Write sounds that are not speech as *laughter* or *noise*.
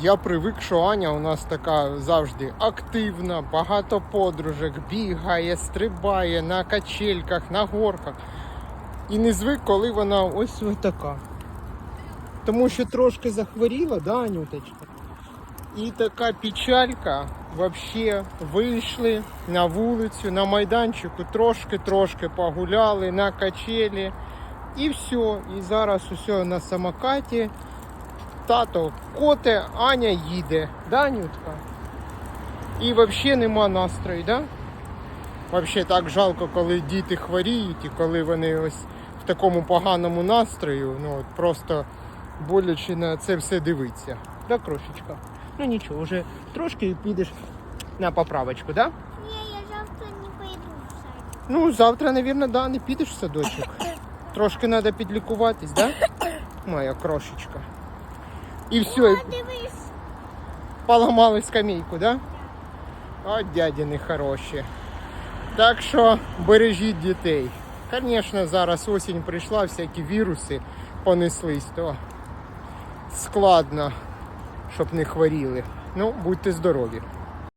Я привик, що Аня у нас така завжди активна, багато подружок, бігає, стрибає на качельках, на горках. І не звик, коли вона ось ось така. Тому що трошки захворіла, да, Анюточка? І така печалька. Вообще вийшли на вулицю, на майданчику, трошки-трошки погуляли на качелі. І все. І зараз усе на самокаті. Тато коте, Аня їде, да, Анютка? І взагалі нема настрою, да? Взагалі так жалко, коли діти хворіють і коли вони ось в такому поганому настрою, ну от просто боляче на це все дивитися. Да, крошечка? Ну нічого, вже трошки підеш на поправочку, да? Ні, я завтра не пойду в садик. Ну, завтра, мабуть, да, не підеш в садочок. *coughs* Трошки треба підлікуватись, да? Моя крошечка. І все, О, дивись. поламали скамейку, да? О, дядіни хороші. Так що бережіть дітей. Звісно, зараз осінь прийшла, всякі віруси понеслись, то складно, щоб не хворіли. Ну, будьте здорові.